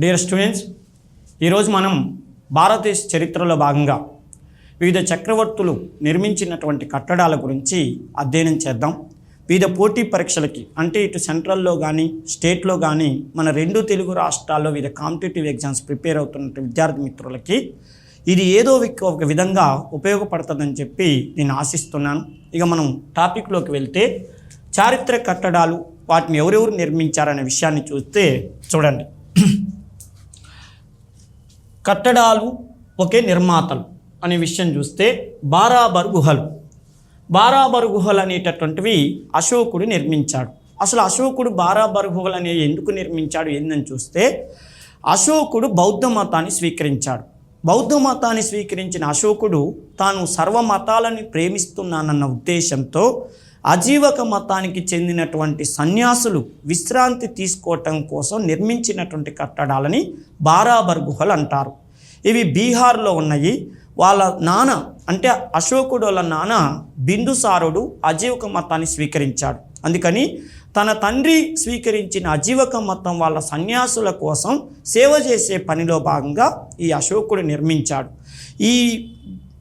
Dear students ఈరోజు మనం భారతదేశ చరిత్రలో భాగంగా వివిధ చక్రవర్తులు నిర్మించినటువంటి కట్టడాల గురించి అధ్యయనం చేద్దాం. వివిధ పోటీ పరీక్షలకి అంటే ఇటు సెంట్రల్లో కానీ స్టేట్లో కానీ మన రెండు తెలుగు రాష్ట్రాల్లో వివిధ కాంపిటేటివ్ ఎగ్జామ్స్ ప్రిపేర్ అవుతున్న విద్యార్థి మిత్రులకి ఇది ఏదో ఒక విధంగా ఉపయోగపడుతుందని చెప్పి నేను ఆశిస్తున్నాను. ఇక మనం టాపిక్లోకి వెళ్తే చారిత్రక కట్టడాలు వాటిని ఎవరెవరు నిర్మించారనే విషయాన్ని చూస్తే చూడండి. కట్టడాలు ఒకే నిర్మాతలు అనే విషయం చూస్తే బారాబర్ గుహలు. బారాబర్ గుహలు అనేటటువంటివి అశోకుడు నిర్మించాడు. అసలు అశోకుడు బారాబర్ గుహలు అనే ఎందుకు నిర్మించాడు ఏందని చూస్తే అశోకుడు బౌద్ధ మతాన్ని స్వీకరించాడు. బౌద్ధ మతాన్ని స్వీకరించిన అశోకుడు తాను సర్వ మతాలని ప్రేమిస్తున్నానన్న ఉద్దేశంతో అజీవక మతానికి చెందినటువంటి సన్యాసులు విశ్రాంతి తీసుకోవటం కోసం నిర్మించినటువంటి కట్టడాలని బారాబర్ గుహలు అంటారు. ఇవి బీహార్లో ఉన్నాయి. వాళ్ళ నాన్న అంటే అశోకుడు వాళ్ళ నాన్న బిందుసారుడు అజీవక మతాన్ని స్వీకరించాడు. అందుకని తన తండ్రి స్వీకరించిన అజీవక మతం వాళ్ళ సన్యాసుల కోసం సేవ చేసే పనిలో భాగంగా ఈ అశోకుడు నిర్మించాడు. ఈ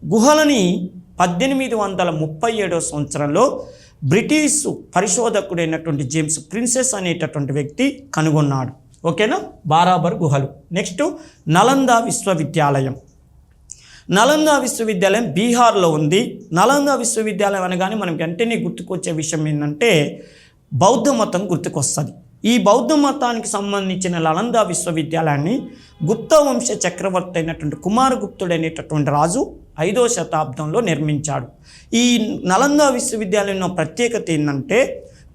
గుహలని పద్దెనిమిది వందల ముప్పై ఏడో సంవత్సరంలో బ్రిటిష్ పరిశోధకుడైనటువంటి జేమ్స్ ప్రిన్సెస్ అనేటటువంటి వ్యక్తి కనుగొన్నాడు. ఓకేనా? బారాబర్ గుహలు. నెక్స్ట్ నలంద విశ్వవిద్యాలయం. నలంద విశ్వవిద్యాలయం బీహార్లో ఉంది. నలంద విశ్వవిద్యాలయం అనగానే మనకి వెంటనే గుర్తుకొచ్చే విషయం ఏంటంటే బౌద్ధ మతం గుర్తుకొస్తుంది. ఈ బౌద్ధ మతానికి సంబంధించిన నలంద విశ్వవిద్యాలయాన్ని గుప్త వంశ చక్రవర్తి అయినటువంటి కుమారగుప్తుడు అనేటటువంటి రాజు ఐదో శతాబ్దంలో నిర్మించాడు. ఈ నలంద విశ్వవిద్యాలయంలో ప్రత్యేకత ఏంటంటే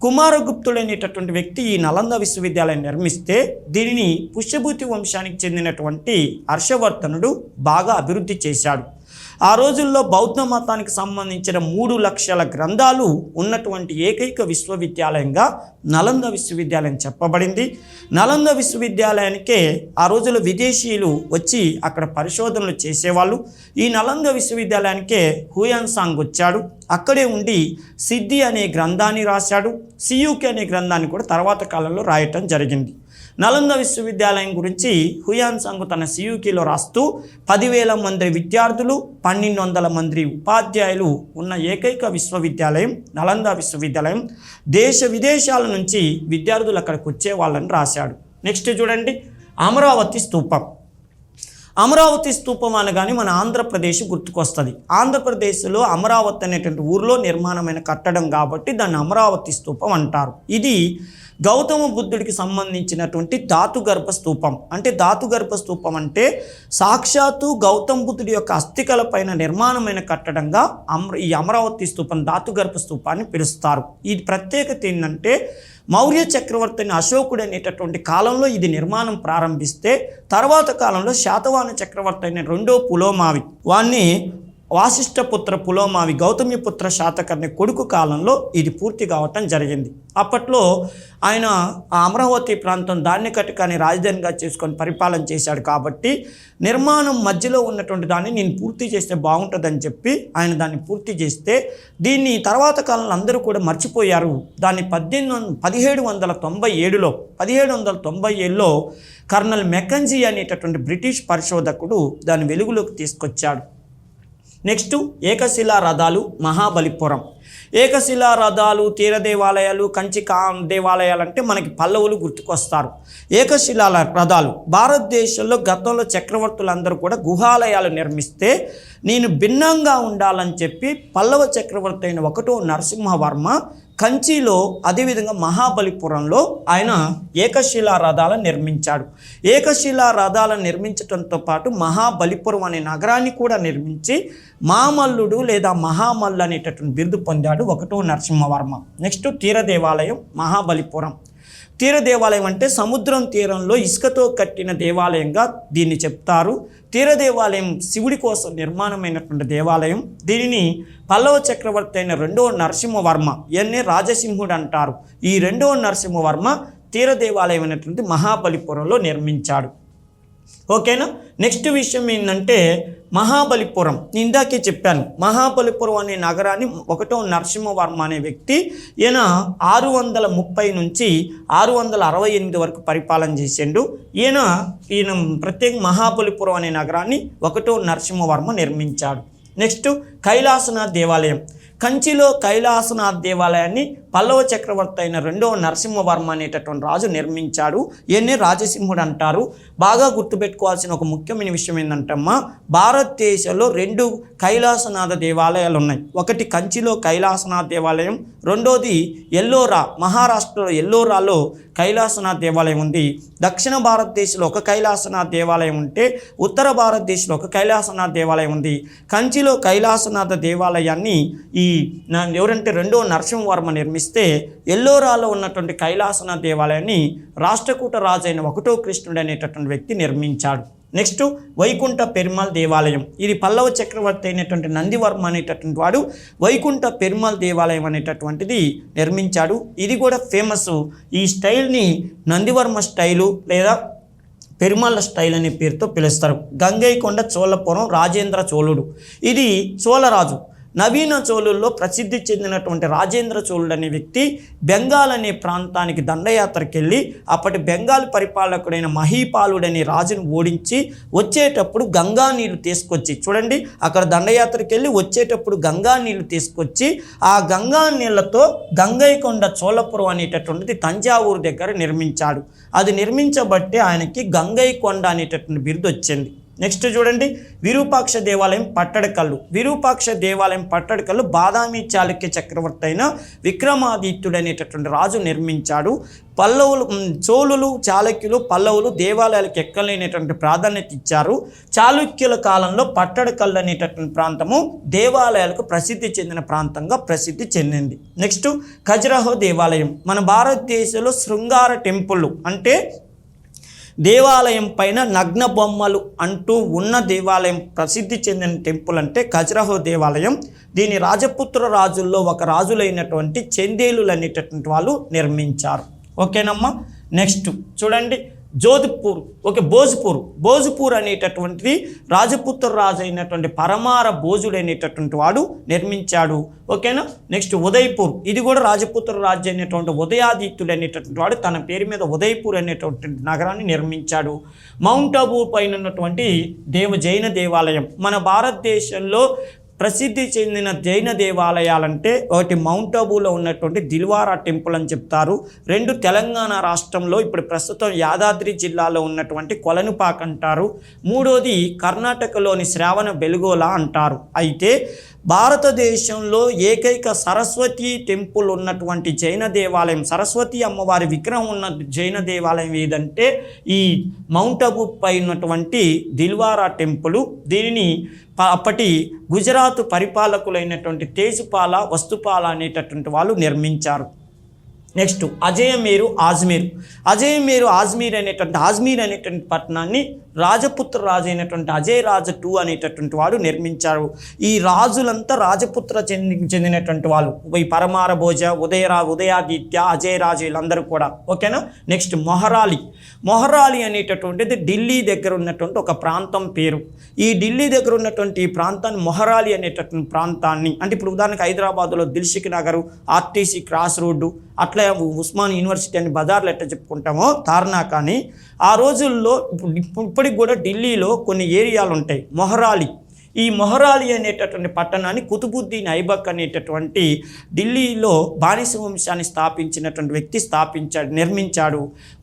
కుమారగుప్తుడు అనేటటువంటి వ్యక్తి ఈ నలంద విశ్వవిద్యాలయం నిర్మిస్తే దీనిని పుష్యభూతి వంశానికి చెందినటువంటి హర్షవర్ధనుడు బాగా అభివృద్ధి చేశాడు. ఆ రోజుల్లో బౌద్ధ మతానికి సంబంధించిన మూడు లక్షల గ్రంథాలు ఉన్నటువంటి ఏకైక విశ్వవిద్యాలయంగా నలంద విశ్వవిద్యాలయం చెప్పబడింది. నలంద విశ్వవిద్యాలయానికే ఆ రోజుల్లో విదేశీయులు వచ్చి అక్కడ పరిశోధనలు చేసేవాళ్ళు. ఈ నలంద విశ్వవిద్యాలయానికే హుయాన్ సాంగ్ వచ్చాడు. అక్కడే ఉండి సిద్ధి అనే గ్రంథాన్ని రాశాడు. సియుకి అనే గ్రంథాన్ని కూడా తర్వాత కాలంలో రాయటం జరిగింది. నలంద విశ్వవిద్యాలయం గురించి హుయాన్ సంగ్ తన సియుకిలో రాస్తూ పదివేల మంది విద్యార్థులు పన్నెండు వందల మంది ఉపాధ్యాయులు ఉన్న ఏకైక విశ్వవిద్యాలయం నలంద విశ్వవిద్యాలయం దేశ విదేశాల నుంచి విద్యార్థులు అక్కడికి వచ్చే వాళ్ళని రాశాడు. నెక్స్ట్ చూడండి అమరావతి స్తూపం అమరావతి స్తూపం అనగానే మన ఆంధ్రప్రదేశ్ గుర్తుకొస్తుంది. ఆంధ్రప్రదేశ్లో అమరావతి అనేటువంటి ఊరిలో నిర్మాణమైన కట్టడం కాబట్టి దాన్ని అమరావతి స్తూపం అంటారు. ఇది గౌతమ బుద్ధుడికి సంబంధించినటువంటి ధాతుగర్భ స్తూపం అంటే ధాతుగర్భ స్తూపం అంటే సాక్షాత్తు గౌతమ బుద్ధుడి యొక్క అస్థికల పైన నిర్మాణమైన కట్టడంగా అమ్ర ఈ అమరావతి స్తూపం ధాతుగర్భ స్తూపాన్ని పిలుస్తారు. ఇది ప్రత్యేకత ఏంటంటే మౌర్య చక్రవర్తి అయిన అశోకుడు అనేటటువంటి కాలంలో ఇది నిర్మాణం ప్రారంభిస్తే తర్వాత కాలంలో శాతవాహన చక్రవర్తి అయిన రెండో పులోమావి. వాణ్ణి వాసిష్ఠపుత్ర పులోమావి గౌతమిపుత్ర శాతకర్ణి కొడుకు కాలంలో ఇది పూర్తి కావటం జరిగింది. అప్పట్లో ఆయన ఆ అమరావతి ప్రాంతం దాన్ని కట్టుకాని రాజధానిగా చేసుకొని పరిపాలన చేశాడు కాబట్టి నిర్మాణం మధ్యలో ఉన్నటువంటి దాన్ని నేను పూర్తి చేస్తే బాగుంటుందని చెప్పి ఆయన దాన్ని పూర్తి చేస్తే దీన్ని తర్వాత కాలంలో అందరూ కూడా మర్చిపోయారు. దాన్ని పద్దెనిమిది వందల పదిహేడు వందల తొంభై ఏడులో పదిహేడు వందల తొంభై ఏడులో కర్నల్ మెకంజీ అనేటటువంటి బ్రిటిష్ పరిశోధకుడు దాన్ని వెలుగులోకి తీసుకొచ్చాడు. నెక్స్ట్ ఏకశిలా రథాలు మహాబలిపురం. ఏకశిలా రథాలు తీర దేవాలయాలు కంచి కా దేవాలయాలు అంటే మనకి పల్లవులు గుర్తుకొస్తారు. ఏకశిలా రథాలు. భారతదేశంలో గతంలో చక్రవర్తులందరూ కూడా గుహాలయాలు నిర్మిస్తే నేను భిన్నంగా ఉండాలని చెప్పి పల్లవ చక్రవర్తి అయిన ఒకటో నరసింహవర్మ కంచిలో అదేవిధంగా మహాబలిపురంలో ఆయన ఏకశిలా రథాలను నిర్మించాడు. ఏకశిలా రథాలను నిర్మించడంతో పాటు మహాబలిపురం అనే నగరాన్ని కూడా నిర్మించి మామల్లుడు లేదా మహామల్లు అనేటటువంటి బిరుదు పొందాడు ఒకటో నరసింహవర్మ. నెక్స్ట్ తీర దేవాలయం మహాబలిపురం. తీర దేవాలయం అంటే సముద్రం తీరంలో ఇసుకతో కట్టిన దేవాలయంగా దీన్ని చెప్తారు. తీర దేవాలయం శివుడి కోసం నిర్మాణమైనటువంటి దేవాలయం. దీనిని పల్లవ చక్రవర్తి అయిన రెండవ నరసింహవర్మ ఇవన్నీ రాజసింహుడు అంటారు. ఈ రెండవ నరసింహవర్మ తీర దేవాలయం అయినటువంటి మహాబలిపురంలో నిర్మించాడు. ఓకేనా? నెక్స్ట్ విషయం ఏంటంటే మహాబలిపురం. నేను ఇందాకే చెప్పాను మహాబలిపురం అనే నగరాన్ని ఒకటో నరసింహవర్మ అనే వ్యక్తి ఈయన ఆరు వందల ముప్పై నుంచి ఆరు వందల అరవై ఎనిమిది వరకు పరిపాలన చేసిండు. ఈయన ఈయన ప్రత్యేక మహాబలిపురం అనే నగరాన్ని ఒకటో నరసింహవర్మ నిర్మించాడు. నెక్స్ట్ కైలాసనాథ్ దేవాలయం. కంచిలో కైలాసనాథ్ దేవాలయాన్ని పల్లవ చక్రవర్తి అయిన రెండవ నరసింహవర్మ అనేటటువంటి రాజు నిర్మించాడు. ఈయన్ని రాజసింహుడు అంటారు. బాగా గుర్తుపెట్టుకోవాల్సిన ఒక ముఖ్యమైన విషయం ఏంటంటమ్మా భారతదేశంలో రెండు కైలాసనాథ దేవాలయాలు ఉన్నాయి. ఒకటి కంచిలో కైలాసనాథ దేవాలయం రెండోది ఎల్లోరా మహారాష్ట్రలో ఎల్లోరాలో కైలాసనాథ్ దేవాలయం ఉంది. దక్షిణ భారతదేశంలో ఒక కైలాసనాథ్ దేవాలయం ఉంటే ఉత్తర భారతదేశంలో ఒక కైలాసనాథ్ దేవాలయం ఉంది. కంచిలో కైలాసనాథ దేవాలయాన్ని ఈ ఎవరంటే రెండో నరసింహవర్మ గమనిస్తే ఎల్లోరాలో ఉన్నటువంటి కైలాసన దేవాలయాన్ని రాష్ట్రకూట రాజు అయిన ఒకటో కృష్ణుడు అనేటటువంటి వ్యక్తి నిర్మించాడు. నెక్స్ట్ వైకుంఠ పెరుమాల్ దేవాలయం. ఇది పల్లవ చక్రవర్తి అయినటువంటి నందివర్మ అనేటటువంటి వాడు వైకుంఠ పెరుమాల్ దేవాలయం అనేటటువంటిది నిర్మించాడు. ఇది కూడా ఫేమస్. ఈ స్టైల్ని నందివర్మ స్టైలు లేదా పెరుమాళ్ళ స్టైల్ అనే పేరుతో పిలుస్తారు. గంగైకొండ చోళపురం రాజేంద్ర చోళుడు. ఇది చోళరాజు. నవీన చోళుల్లో ప్రసిద్ధి చెందినటువంటి రాజేంద్ర చోళుడు అనే వ్యక్తి బెంగాల్ అనే ప్రాంతానికి దండయాత్రకెళ్ళి అప్పటి బెంగాల్ పరిపాలకుడైన మహీపాలుడనే అనే రాజును ఓడించి వచ్చేటప్పుడు గంగా నీళ్ళు తీసుకొచ్చి చూడండి అక్కడ దండయాత్రకెళ్ళి వచ్చేటప్పుడు గంగా నీళ్ళు తీసుకొచ్చి ఆ గంగా నీళ్ళతో గంగైకొండ చోళపురం అనేటటువంటిది తంజావూరు దగ్గర నిర్మించాడు. అది నిర్మించబట్టే ఆయనకి గంగైకొండ అనేటటువంటి బిరుదు వచ్చింది నెక్స్ట్ చూడండి విరూపాక్ష దేవాలయం పట్టడకల్లు విరూపాక్ష దేవాలయం పట్టడకల్లు బాదామి చాళుక్య చక్రవర్తి అయిన విక్రమాదిత్యుడు అనేటటువంటి రాజు నిర్మించాడు. పల్లవులు చోళులు చాళుక్యులు పల్లవులు దేవాలయాలకు ఎక్కలేనటువంటి ప్రాధాన్యత ఇచ్చారు. చాళుక్యుల కాలంలో పట్టడకల్లు అనేటటువంటి ప్రాంతము దేవాలయాలకు ప్రసిద్ధి చెందిన ప్రాంతంగా ప్రసిద్ధి చెందింది. నెక్స్ట్ ఖజురహో దేవాలయం. మన భారతదేశంలో శృంగార టెంపుల్ అంటే దేవాలయం పైన నగ్న బొమ్మలు అంటూ ఉన్న దేవాలయం ప్రసిద్ధి చెందిన టెంపుల్ అంటే ఖజరహో దేవాలయం. దీని రాజపుత్ర రాజుల్లో ఒక రాజులైనటువంటి చందేలులు అనేటటువంటి వాళ్ళు నిర్మించారు. ఓకేనమ్మా? నెక్స్ట్ చూడండి. జోధ్పూర్ ఓకే భోజ్పూర్. భోజ్పూర్ అనేటటువంటిది రాజపుత్ర రాజు అయినటువంటి పరమార భోజుడు అనేటటువంటి వాడు నిర్మించాడు. ఓకేనా? నెక్స్ట్ ఉదయ్పూర్. ఇది కూడా రాజపుత్ర రాజు అయినటువంటి ఉదయాదిత్యుడు అనేటటువంటి వాడు తన పేరు మీద ఉదయ్పూర్ అనేటటువంటి నగరాన్ని నిర్మించాడు. మౌంట్ అబూ పైన ఉన్నటువంటి దేవ జైన దేవాలయం. మన భారతదేశంలో ప్రసిద్ధి చెందిన జైన దేవాలయాలంటే ఒకటి మౌంట్ అబూలో ఉన్నటువంటి దిల్వారా టెంపుల్ అని చెప్తారు. రెండు తెలంగాణ రాష్ట్రంలో ఇప్పుడు ప్రస్తుతం యాదాద్రి జిల్లాలో ఉన్నటువంటి కొలనుపాక్ అంటారు. మూడోది కర్ణాటకలోని శ్రావణ బెలుగోలా అంటారు. అయితే భారతదేశంలో ఏకైక సరస్వతి టెంపుల్ ఉన్నటువంటి జైన దేవాలయం సరస్వతి అమ్మవారి విగ్రహం ఉన్న జైన దేవాలయం ఏదంటే ఈ మౌంట్ అబూ పై ఉన్నటువంటి దిల్వారా టెంపుల్. దీనిని అప్పటి గుజరాత్ పరిపాలకులైనటువంటి తేజుపాల వస్తుపాల అనేటటువంటి వాళ్ళు నిర్మించారు. నెక్స్ట్ అజయమేరు ఆజ్మీర్. అజయమేరు ఆజ్మీర్ అనేటువంటి ఆజ్మీర్ అనేటువంటి పట్టణాన్ని రాజపుత్ర రాజు అయినటువంటి అజయ్ రాజు టూ అనేటటువంటి వాడు నిర్మించారు. ఈ రాజులంతా రాజపుత్ర చెంది చెందినటువంటి వాళ్ళు. ఈ పరమార భోజ ఉదయరా ఉదయాదిత్య అజయ్ రాజు వీళ్ళందరూ కూడా. ఓకేనా నెక్స్ట్ మొహరాలి. మొహరాలి అనేటటువంటిది ఢిల్లీ దగ్గర ఉన్నటువంటి ఒక ప్రాంతం పేరు. ఈ ఢిల్లీ దగ్గర ఉన్నటువంటి ఈ ప్రాంతాన్ని మొహరాలి అనేటటువంటి ప్రాంతాన్ని అంటే ఇప్పుడు ఉదాహరణకు హైదరాబాద్లో Dilsukhnagar RTC cross road అట్లా ఉస్మాన్ యూనివర్సిటీ అని బజార్లు ఎట్లా చెప్పుకుంటామో తార్నా కానీ ఆ రోజుల్లో ఇప్పుడు ఇప్పటికి కూడా ఢిల్లీలో కొన్ని ఏరియాలు ఉంటాయి మొహరాలి. ఈ మొహరాలి అనేటటువంటి పట్టణాన్ని కుతుబుద్దీన్ ఐబక్ అనేటటువంటి ఢిల్లీలో బానిస వంశాన్ని స్థాపించినటువంటి వ్యక్తి స్థాపించాడు నిర్మించాడు.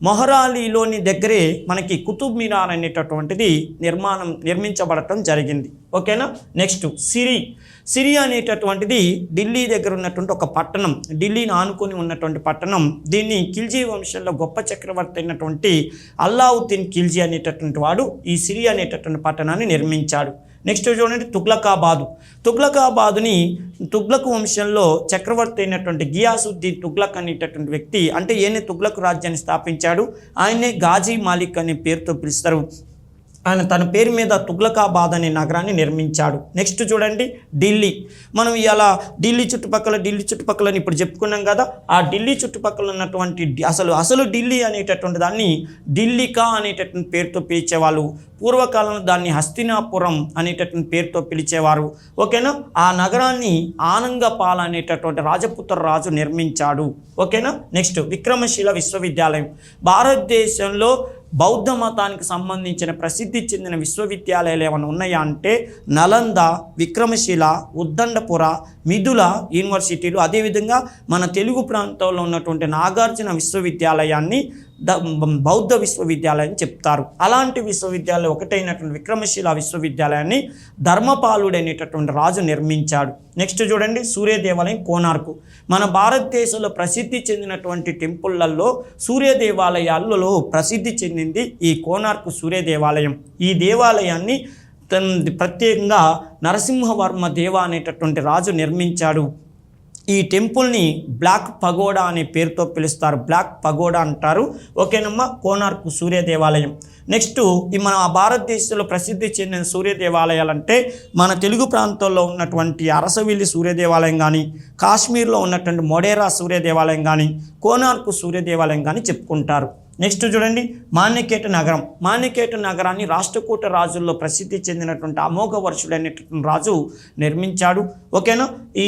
మొహరాలిలోని దగ్గరే మనకి కుతుబ్ మినార్ అనేటటువంటిది నిర్మాణం నిర్మించబడటం జరిగింది. ఓకేనా? నెక్స్ట్ సిరి. సిరి అనేటటువంటిది ఢిల్లీ దగ్గర ఉన్నటువంటి ఒక పట్టణం. ఢిల్లీని ఆనుకొని ఉన్నటువంటి పట్టణం. దీన్ని ఖిల్జీ వంశంలో గొప్ప చక్రవర్తి అయినటువంటి అల్లావుద్దీన్ ఖిల్జీ అనేటటువంటి వాడు ఈ సిరి అనేటటువంటి పట్టణాన్ని నిర్మించాడు. నెక్స్ట్ చూడండి తుగ్లకాబాదు. తుగ్లకాబాదుని తుగ్లక్ వంశంలో చక్రవర్తి అయినటువంటి గియాసుద్దీన్ తుగ్లక్ అనేటటువంటి వ్యక్తి అంటే ఈయన తుగ్లక్ రాజ్యాన్ని స్థాపించాడు. ఆయనే గాజీ మాలిక్ అనే పేరుతో పిలుస్తారు. ఆయన తన పేరు మీద తుగ్లకాబాద్ అనే నగరాన్ని నిర్మించాడు. నెక్స్ట్ చూడండి ఢిల్లీ. మనం ఇలా ఢిల్లీ చుట్టుపక్కల ఢిల్లీ చుట్టుపక్కల అని ఇప్పుడు చెప్పుకున్నాం కదా ఆ ఢిల్లీ చుట్టుపక్కల ఉన్నటువంటి అసలు అసలు ఢిల్లీ అనేటటువంటి దాన్ని ఢిల్లీకా అనేటటువంటి పేరుతో పిలిచేవాళ్ళు పూర్వకాలంలో దాన్ని హస్తినాపురం అనేటటువంటి పేరుతో పిలిచేవారు. ఓకేనా? ఆ నగరాన్ని ఆనంగపాల అనేటటువంటి రాజపుత్ర రాజు నిర్మించాడు. ఓకేనా? నెక్స్ట్ విక్రమశీల విశ్వవిద్యాలయం. భారతదేశంలో బౌద్ధ మతానికి సంబంధించిన ప్రసిద్ధి చెందిన విశ్వవిద్యాలయాలు ఏమైనా ఉన్నాయా అంటే నలంద విక్రమశిల ఉద్దండపుర మిథుల యూనివర్సిటీలు. అదేవిధంగా మన తెలుగు ప్రాంతంలో ఉన్నటువంటి నాగార్జున విశ్వవిద్యాలయాన్ని బౌద్ధ విశ్వవిద్యాలయం చెప్తారు. అలాంటి విశ్వవిద్యాలయం ఒకటైనటువంటి విక్రమశీల విశ్వవిద్యాలయాన్ని ధర్మపాలుడు అనేటటువంటి రాజు నిర్మించాడు. నెక్స్ట్ చూడండి సూర్య దేవాలయం కోనార్కు మన భారతదేశంలో ప్రసిద్ధి చెందినటువంటి టెంపుల్లలో సూర్య దేవాలయాలలో ప్రసిద్ధి చెందింది ఈ కోనార్కు సూర్య దేవాలయం ఈ దేవాలయాన్ని ప్రత్యేకంగా నరసింహవర్మ దేవ అనేటటువంటి రాజు నిర్మించాడు. ఈ టెంపుల్ని బ్లాక్ పగోడా అనే పేరుతో పిలుస్తారు. బ్లాక్ పగోడా అంటారు. ఓకేనమ్మా? కోనార్కు సూర్య దేవాలయం నెక్స్ట్ ఈ మన భారతదేశంలో ప్రసిద్ధి చెందిన సూర్య దేవాలయాలు అంటే మన తెలుగు ప్రాంతంలో ఉన్నటువంటి అరసవిల్లి సూర్య దేవాలయం కానీ కాశ్మీర్లో ఉన్నటువంటి మొడేరా సూర్య దేవాలయం కానీ కోనార్కు సూర్య దేవాలయం కానీ చెప్పుకుంటారు. నెక్స్ట్ చూడండి మాన్యకేట నగరం. మాన్యకేట నగరాన్ని రాష్ట్రకూట రాజుల్లో ప్రసిద్ధి చెందినటువంటి అమోఘ వర్షుడైనటువంటి రాజు నిర్మించాడు. ఓకేనా? ఈ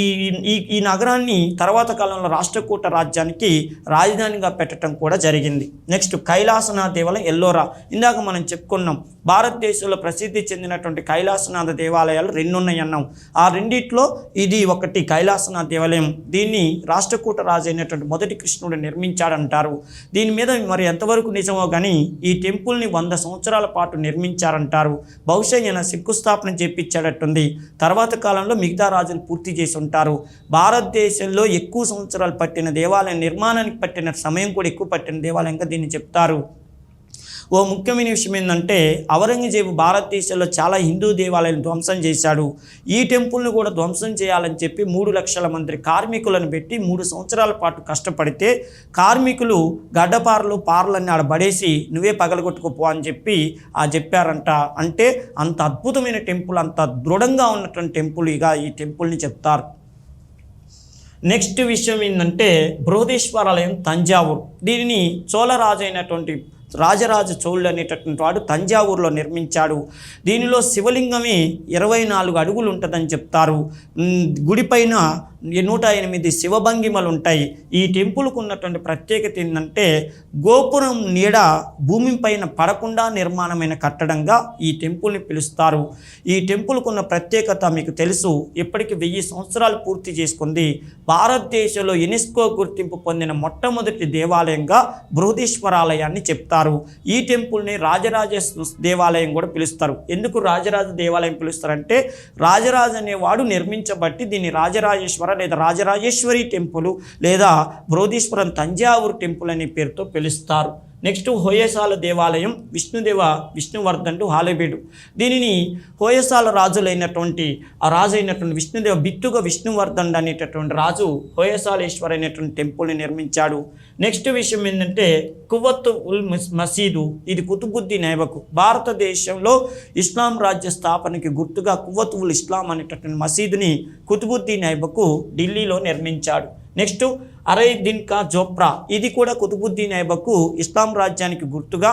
ఈ ఈ నగరాన్ని తర్వాత కాలంలో రాష్ట్రకూట రాజ్యానికి రాజధానిగా పెట్టడం కూడా జరిగింది. నెక్స్ట్ కైలాసనాథ దేవాలయం ఎల్లోరా. ఇందాక మనం చెప్పుకున్నాం భారతదేశంలో ప్రసిద్ధి చెందినటువంటి కైలాసనాథ దేవాలయాలు రెండు ఉన్నాయన్నాం ఆ రెండిట్లో ఇది ఒకటి కైలాసనాథ దేవాలయం. దీన్ని రాష్ట్రకూట రాజు అయినటువంటి మొదటి కృష్ణుడు నిర్మించాడంటారు. దీని మీద మరి ఎంతవరకు నిజమో కానీ ఈ టెంపుల్ని వంద సంవత్సరాల పాటు నిర్మించారంటారు. బహుశా ఈయన శంకుస్థాపన చేపించాడట్టుంది తర్వాత కాలంలో మిగతా రాజులు పూర్తి చేసి ఉంటారు భారతదేశంలో ఎక్కువ సంవత్సరాలు పట్టిన దేవాలయం నిర్మాణానికి పట్టిన సమయం కూడా ఎక్కువ పట్టిన దేవాలయంగా దీన్ని చెప్తారు. ఓ ముఖ్యమైన విషయం ఏంటంటే ఔరంగజేబు భారతదేశంలో చాలా హిందూ దేవాలయాలను ధ్వంసం చేశాడు. ఈ టెంపుల్ని కూడా ధ్వంసం చేయాలని చెప్పి మూడు లక్షల మంది కార్మికులను పెట్టి మూడు సంవత్సరాల పాటు కష్టపడితే కార్మికులు గడ్డపారలు పారలన్నీ ఆడ పడేసి నువ్వే పగలగొట్టుకోపో అని చెప్పి ఆ చెప్పారంట. అంటే అంత అద్భుతమైన టెంపుల్ అంత దృఢంగా ఉన్నటువంటి టెంపుల్ ఇక ఈ టెంపుల్ని చెప్తారు. నెక్స్ట్ విషయం ఏంటంటే బృహదేశ్వరాలయం తంజావూరు. దీనిని చోళరాజు అయినటువంటి రాజరాజ చోళుడు అనేటటువంటి వాడు తంజావూరులో నిర్మించాడు. దీనిలో శివలింగమే ఇరవై నాలుగు అడుగులు ఉంటుందని చెప్తారు. గుడిపైన నూట ఎనిమిది శివభంగిమలు ఉంటాయి ఈ టెంపుల్కు ఉన్నటువంటి ప్రత్యేకత ఏంటంటే గోపురం నీడ భూమిపైన పడకుండా నిర్మాణమైన కట్టడంగా ఈ టెంపుల్ని పిలుస్తారు. ఈ టెంపుల్కు ఉన్న ప్రత్యేకత మీకు తెలుసు. ఇప్పటికి వెయ్యి సంవత్సరాలు పూర్తి చేసుకుంది. భారతదేశంలో యునెస్కో గుర్తింపు పొందిన మొట్టమొదటి దేవాలయంగా బృహదీశ్వరాలయాన్ని చెప్తారు. ఈ టెంపుల్ని రాజరాజ దేవాలయం కూడా పిలుస్తారు. ఎందుకు రాజరాజ దేవాలయం పిలుస్తారంటే రాజరాజు అనేవాడు నిర్మించబట్టి దీన్ని రాజరాజేశ్వర లేదా రాజరాజేశ్వరి టెంపుల్ లేదా బృహదీశ్వరం తంజావూరు టెంపుల్ అనే పేరుతో పిలుస్తారు. నెక్స్ట్ హోయసాల దేవాలయం విష్ణుదేవ విష్ణువర్ధనుడు హాలేబేడు. దీనిని హోయసాల రాజులైనటువంటి ఆ రాజు అయినటువంటి విష్ణుదేవ బిత్తుగా విష్ణువర్ధన్ అనేటటువంటి రాజు హోయసాలేశ్వర్ అనేటువంటి టెంపుల్ని నిర్మించాడు. నెక్స్ట్ విషయం ఏంటంటే కువత్ ఉల్ మసీదు ఇది కుతుబుద్దీన్ ఐబకు. భారతదేశంలో ఇస్లాం రాజ్య స్థాపనకి గుర్తుగా కువత్ ఉల్ ఇస్లాం అనేటటువంటి మసీదుని కుతుబుద్దీన్ ఐబకు ఢిల్లీలో నిర్మించాడు. నెక్స్ట్ అరై కా జోప్రా. ఇది కూడా కుతుబుద్దీన్ ఐబకు ఇస్లాం రాజ్యానికి గుర్తుగా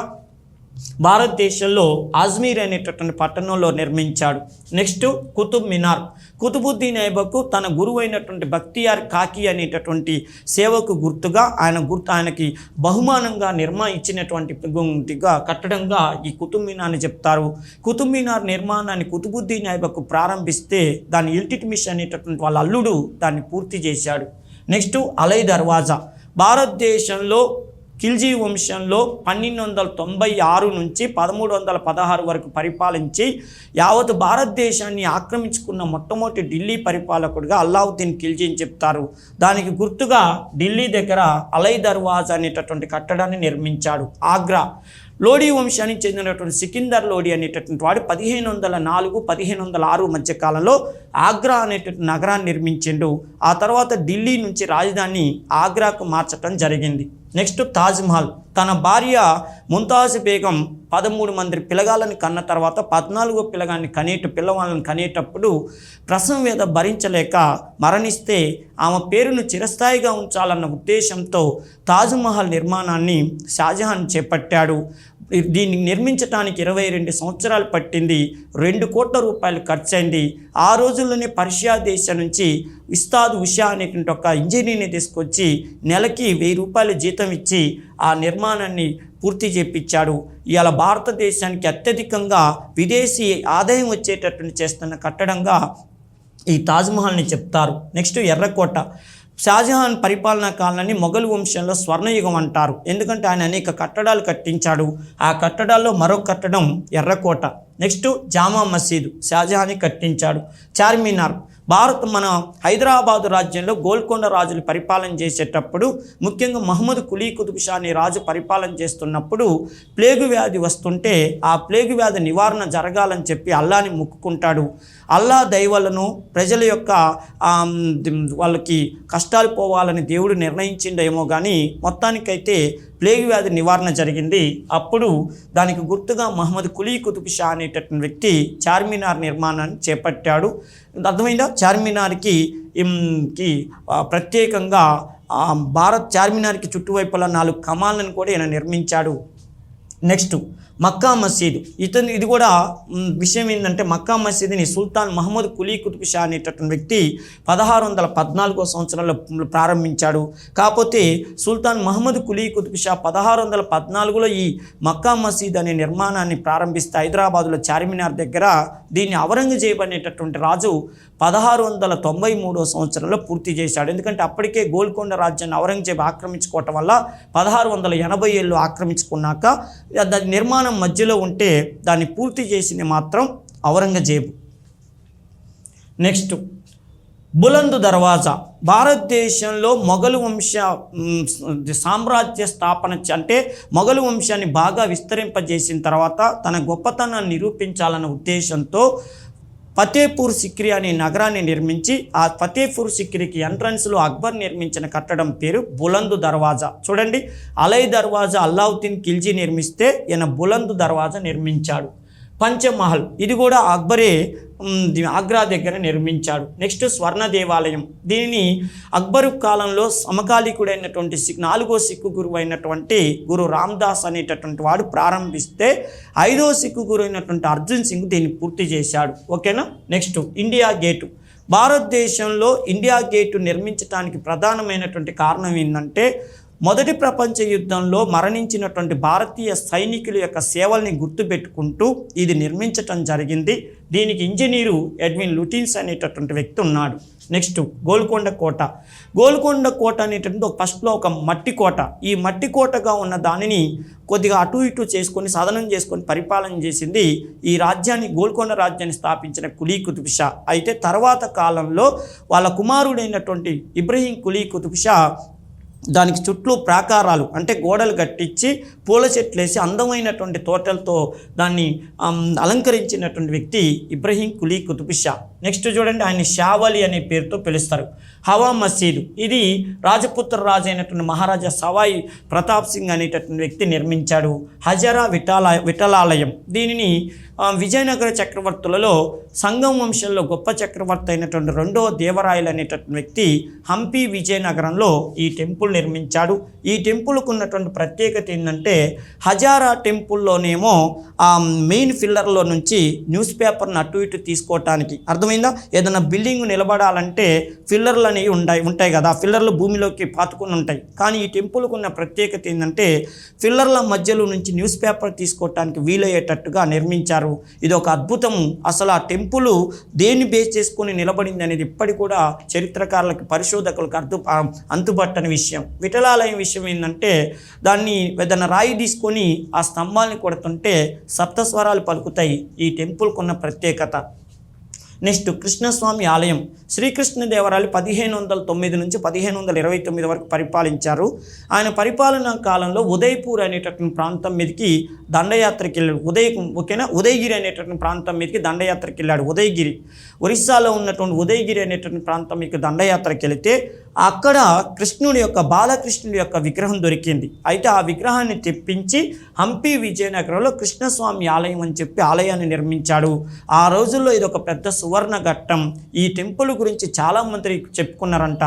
భారతదేశంలో అజ్మీర్ అనేటటువంటి పట్టణంలో నిర్మించాడు. నెక్స్ట్ కుతుబ్ మినార్. కుతుబుద్దీన్ ఐబకు తన గురువు అయినటువంటి బక్తియార్ కాకి అనేటటువంటి సేవకు గుర్తుగా ఆయన గుర్తు ఆయనకి బహుమానంగా నిర్మా ఇచ్చినటువంటి కట్టడంగా ఈ కుతుబ్ మినార్ని చెప్తారు. కుతుబ్ మినార్ నిర్మాణాన్ని కుతుబుద్దీన్ ఐబకు ప్రారంభిస్తే దాని ఇల్టిట్మిష్ అనేటటువంటి వాళ్ళ అల్లుడు దాన్ని పూర్తి చేశాడు. నెక్స్ట్ అలై దర్వాజా. భారతదేశంలో ఖిల్జీ వంశంలో పన్నెండు వందల తొంభై ఆరు నుంచి పదమూడు వందల పదహారు వరకు పరిపాలించి యావత్ భారతదేశాన్ని ఆక్రమించుకున్న మొట్టమొదటి ఢిల్లీ పరిపాలకుడిగా అల్లావుద్దీన్ ఖిల్జీ అని చెప్తారు. దానికి గుర్తుగా ఢిల్లీ దగ్గర అలై దర్వాజ్ అనేటటువంటి కట్టడాన్ని నిర్మించాడు. ఆగ్రా లోడీ వంశానికి చెందినటువంటి సికిందర్ లోడీ అనేటటువంటి వాడు పదిహేను వందల నాలుగు పదిహేను వందల ఆరు మధ్య కాలంలో ఆగ్రా అనేటువంటి నగరాన్ని నిర్మించిండు. ఆ తర్వాత ఢిల్లీ నుంచి రాజధాని ఆగ్రాకు మార్చటం జరిగింది. నెక్స్ట్ తాజ్మహల్. తన భార్య ముంతాజ్ బేగం పదమూడు మంది పిల్లగాలను కన్న తర్వాత పద్నాలుగో పిల్లగాన్ని కనేట పిల్లవాళ్ళని కనేటప్పుడు ప్రసవం మీద భరించలేక మరణిస్తే ఆమె పేరును చిరస్థాయిగా ఉంచాలన్న ఉద్దేశంతో తాజ్మహల్ నిర్మాణాన్ని షాజహాన్ చేపట్టాడు. దీన్ని నిర్మించడానికి ఇరవై రెండు సంవత్సరాలు పట్టింది. రెండు కోట్ల రూపాయలు ఖర్చయింది. ఆ రోజుల్లోనే పర్షియా దేశం నుంచి ఇస్తాద్ ఉషా అనేటువంటి ఒక ఇంజనీర్ని తీసుకొచ్చి నెలకి వెయ్యి రూపాయలు జీతం ఇచ్చి ఆ నిర్మాణాన్ని పూర్తి చేపించాడు ఇవాళ భారతదేశానికి అత్యధికంగా విదేశీ ఆదాయం వచ్చేటటువంటి చేస్తున్న కట్టడంగా ఈ తాజ్మహల్ని చెప్తారు. నెక్స్ట్ ఎర్రకోట. షాజహాన్ పరిపాలనా కాలాన్ని మొఘల్ వంశంలో స్వర్ణయుగం అంటారు. ఎందుకంటే ఆయన అనేక కట్టడాలు కట్టించాడు. ఆ కట్టడాల్లో మరో కట్టడం ఎర్రకోట. నెక్స్ట్ జామా మసీదు షాజహాన్ కట్టించాడు. చార్మినార్. భారత్ మన హైదరాబాదు రాజ్యంలో గోల్కొండ రాజులు పరిపాలన చేసేటప్పుడు ముఖ్యంగా మహమ్మద్ కులీ కుతుబ్ రాజు పరిపాలన చేస్తున్నప్పుడు ప్లేగు వ్యాధి వస్తుంటే ఆ ప్లేగు వ్యాధి నివారణ జరగాలని చెప్పి అల్లాని మొక్కుకుంటాడు. అల్లా దైవలను ప్రజల యొక్క వాళ్ళకి కష్టాలు పోవాలని దేవుడు నిర్ణయించిండేమో కానీ మొత్తానికైతే ప్లేగు వ్యాధి నివారణ జరిగింది. అప్పుడు దానికి గుర్తుగా మహమ్మద్ కులీ కుతుబ్ షా అనేటటువంటి వ్యక్తి చార్మినార్ నిర్మాణాన్ని చేపట్టాడు. అర్థమైందా? చార్మినార్కి కి ప్రత్యేకంగా భారత్ చార్మినార్కి చుట్టువైపులా నాలుగు కమాలను కూడా ఈయన నిర్మించాడు. నెక్స్ట్ మక్కా మసీదు. ఇతను ఇది కూడా విషయం ఏంటంటే మక్కా మసీదుని సుల్తాన్ మహమ్మద్ కులీ కుతుబ్ షా అనేటటువంటి వ్యక్తి పదహారు వందల పద్నాలుగో సంవత్సరంలో ప్రారంభించాడు. కాకపోతే సుల్తాన్ మహమ్మద్ కులీ కుతుబ్ షా పదహారు వందల పద్నాలుగులో ఈ మక్కా మసీద్ అనే నిర్మాణాన్ని ప్రారంభిస్తే హైదరాబాదులో చార్మినార్ దగ్గర దీన్ని ఔరంగజేబ్ అనేటటువంటి రాజు పదహారు వందల తొంభై మూడో సంవత్సరంలో పూర్తి చేశాడు. ఎందుకంటే అప్పటికే గోల్కొండ రాజ్యాన్ని ఔరంగజేబ్ ఆక్రమించుకోవటం వల్ల పదహారు వందల ఎనభై ఏళ్ళు ఆక్రమించుకున్నాక దాని నిర్మాణం మధ్యలో ఉంటే దాన్ని పూర్తి చేసింది మాత్రం ఔరంగజేబు. నెక్స్ట్ బులందు దర్వాజా. భారతదేశంలో మొఘలు వంశ సామ్రాజ్య స్థాపన అంటే మొఘలు వంశాన్ని బాగా విస్తరింపజేసిన తర్వాత తన గొప్పతనాన్ని నిరూపించాలన్న ఉద్దేశంతో ఫతేపూర్ సిక్రీ అనే నగరాన్ని నిర్మించి ఆ ఫతేపూర్ సిక్రీకి ఎంట్రన్స్లో అక్బర్ నిర్మించిన కట్టడం పేరు బులందు దర్వాజా. చూడండి అలై దర్వాజా అల్లావుద్దీన్ ఖిల్జీ నిర్మిస్తే ఈయన బులందు దర్వాజా నిర్మించాడు. పంచమహల్. ఇది కూడా అక్బరే ఆగ్రా దగ్గర నిర్మించాడు. నెక్స్ట్ స్వర్ణ దేవాలయం. దీనిని అక్బరు కాలంలో సమకాలీకుడైనటువంటి సిక్ నాలుగో సిక్కు గురువు అయినటువంటి గురు రామ్దాస్ అనేటటువంటి వాడు ప్రారంభిస్తే ఐదో సిక్కు గురువు అయినటువంటి అర్జున్ సింగ్ దీన్ని పూర్తి చేశాడు. ఓకేనా? Next India gate. భారతదేశంలో ఇండియా గేటు నిర్మించడానికి ప్రధానమైనటువంటి కారణం ఏంటంటే మొదటి ప్రపంచ యుద్ధంలో మరణించినటువంటి భారతీయ సైనికుల యొక్క సేవల్ని గుర్తుపెట్టుకుంటూ ఇది నిర్మించటం జరిగింది. దీనికి ఇంజనీరు ఎడ్విన్ లుటిన్స్ అనేటటువంటి వ్యక్తి ఉన్నాడు. నెక్స్ట్ గోల్కొండ కోట. గోల్కొండ కోట అనేటటువంటి ఒక ఫస్ట్లో ఒక మట్టి కోట. ఈ మట్టి కోటగా ఉన్న దానిని కొద్దిగా అటు ఇటు చేసుకొని సాధనం చేసుకొని పరిపాలన చేసింది ఈ రాజ్యాన్ని గోల్కొండ రాజ్యాన్ని స్థాపించిన కులీ కుతుబ్ షా. అయితే తర్వాత కాలంలో వాళ్ళ కుమారుడైనటువంటి ఇబ్రహీం కులీ కుతుబ్ షా దానికి చుట్టూ ప్రాకారాలు అంటే గోడలు కట్టించి పూల చెట్లు వేసి అందమైనటువంటి తోటలతో దాన్ని అలంకరించినటువంటి వ్యక్తి ఇబ్రహీం కులీ కుతుబ్ షా. నెక్స్ట్ చూడండి ఆయన షావలి అనే పేరుతో పిలుస్తారు. హవా మసీదు. ఇది రాజపుత్ర రాజు అయినటువంటి మహారాజా సవాయి ప్రతాప్ సింగ్ అనేటటువంటి వ్యక్తి నిర్మించాడు. హజరా విఠాల విఠలాలయం. దీనిని విజయనగర చక్రవర్తులలో సంగం వంశంలో గొప్ప చక్రవర్తి అయినటువంటి రెండో దేవరాయలు అనేటటువంటి వ్యక్తి హంపి విజయనగరంలో ఈ టెంపుల్ నిర్మించాడు. ఈ టెంపుల్కు ఉన్నటువంటి ప్రత్యేకత ఏంటంటే హజారా టెంపుల్లోనేమో ఆ మెయిన్ ఫిల్లర్లో నుంచి న్యూస్ పేపర్ను అటు ఇటు తీసుకోవటానికి అర్థమైంది? ఏదైనా బిల్డింగ్ నిలబడాలంటే ఫిల్లర్లు అనేవి ఉంటాయి ఉంటాయి కదా. ఫిల్లర్లు భూమిలోకి పాతుకుని ఉంటాయి. కానీ ఈ టెంపుల్కు ఉన్న ప్రత్యేకత ఏంటంటే ఫిల్లర్ల మధ్యలో నుంచి న్యూస్ పేపర్ తీసుకోవటానికి వీలయ్యేటట్టుగా నిర్మించారు. ఇది ఒక అద్భుతము. అసలు ఆ టెంపుల్ దేన్ని బేస్ చేసుకొని నిలబడింది అనేది ఇప్పటి కూడా చరిత్రకారులకు పరిశోధకులకు అర్థ అంతుపట్టని విషయం. విఠలాలయం విషయం ఏంటంటే దాన్ని ఏదైనా రాయి తీసుకొని ఆ స్తంభాల్ని కొడుతుంటే సప్తస్వరాలు పలుకుతాయి. ఈ టెంపుల్కున్న ప్రత్యేకత. నెక్స్ట్ కృష్ణస్వామి ఆలయం. శ్రీకృష్ణదేవరాయలు పదిహేను వందల తొమ్మిది నుంచి పదిహేను వందల ఇరవై తొమ్మిది వరకు పరిపాలించారు. ఆయన పరిపాలన కాలంలో ఉదయపూర్ అనేటటువంటి ప్రాంతం మీదకి దండయాత్రకి వెళ్ళాడు. ఉదయ ఓకేనా? ఉదయగిరి అనేటటువంటి ప్రాంతం మీదకి దండయాత్రకి వెళ్ళాడు. ఉదయగిరి. ఒరిస్సాలో ఉన్నటువంటి ఉదయగిరి అనేటటువంటి ప్రాంతం మీకు దండయాత్రకి వెళితే అక్కడ కృష్ణుడి యొక్క బాలకృష్ణుడి యొక్క విగ్రహం దొరికింది. అయితే ఆ విగ్రహాన్ని తెప్పించి హంపి విజయనగరంలో కృష్ణస్వామి ఆలయం అని చెప్పి ఆలయాన్ని నిర్మించాడు. ఆ రోజుల్లో ఇది ఒక పెద్ద సువర్ణ ఘట్టం ఈ టెంపుల్ గురించి చాలామంది చెప్పుకున్నారంట.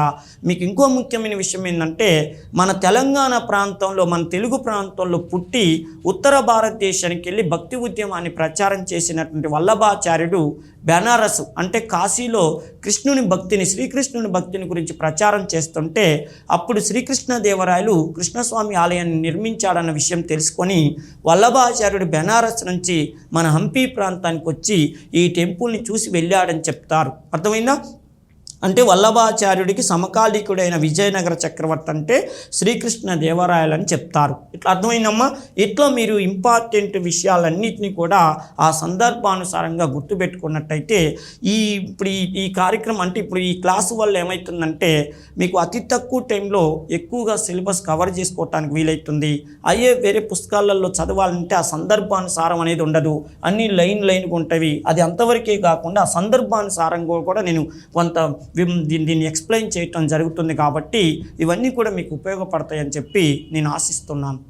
మీకు ఇంకో ముఖ్యమైన విషయం ఏంటంటే మన తెలంగాణ ప్రాంతంలో మన తెలుగు ప్రాంతంలో పుట్టి ఉత్తర భారతదేశానికి వెళ్ళి భక్తి ఉద్యమాన్ని ప్రచారం చేసినటువంటి వల్లభాచార్యుడు బెనారస్ అంటే కాశీలో కృష్ణుని భక్తిని శ్రీకృష్ణుని భక్తిని గురించి ప్రచారం చేస్తుంటే అప్పుడు శ్రీకృష్ణదేవరాయలు కృష్ణస్వామి ఆలయాన్ని నిర్మించాడన్న విషయం తెలుసుకొని వల్లభాచార్యుడు బెనారస్ నుంచి మన హంపి ప్రాంతానికి వచ్చి ఈ టెంపుల్ని చూసి వెళ్ళాడని చెప్తారు. అర్థమైందా? అంటే వల్లభాచార్యుడికి సమకాలీకుడైన విజయనగర చక్రవర్తి అంటే శ్రీకృష్ణ దేవరాయలని చెప్తారు. ఇట్లా అర్థమైందమ్మా? ఇట్లా మీరు ఇంపార్టెంట్ విషయాలన్నింటినీ కూడా ఆ సందర్భానుసారంగా గుర్తుపెట్టుకున్నట్టయితే ఈ ఇప్పుడు ఈ కార్యక్రమం అంటే ఇప్పుడు ఈ క్లాసు వల్ల ఏమవుతుందంటే మీకు అతి తక్కువ టైంలో ఎక్కువగా సిలబస్ కవర్ చేసుకోవటానికి వీలవుతుంది అయ్యే వేరే పుస్తకాలలో చదవాలంటే ఆ సందర్భానుసారం అనేది ఉండదు. అన్ని లైన్ లైన్గా ఉంటవి. అది అంతవరకే కాకుండా ఆ సందర్భానుసారంగా కూడా నేను కొంత దీన్ని దీన్ని ఎక్స్ప్లెయిన్ చేయటం జరుగుతుంది కాబట్టి ఇవన్నీ కూడా మీకు ఉపయోగపడతాయని చెప్పి నేను ఆశిస్తున్నాను.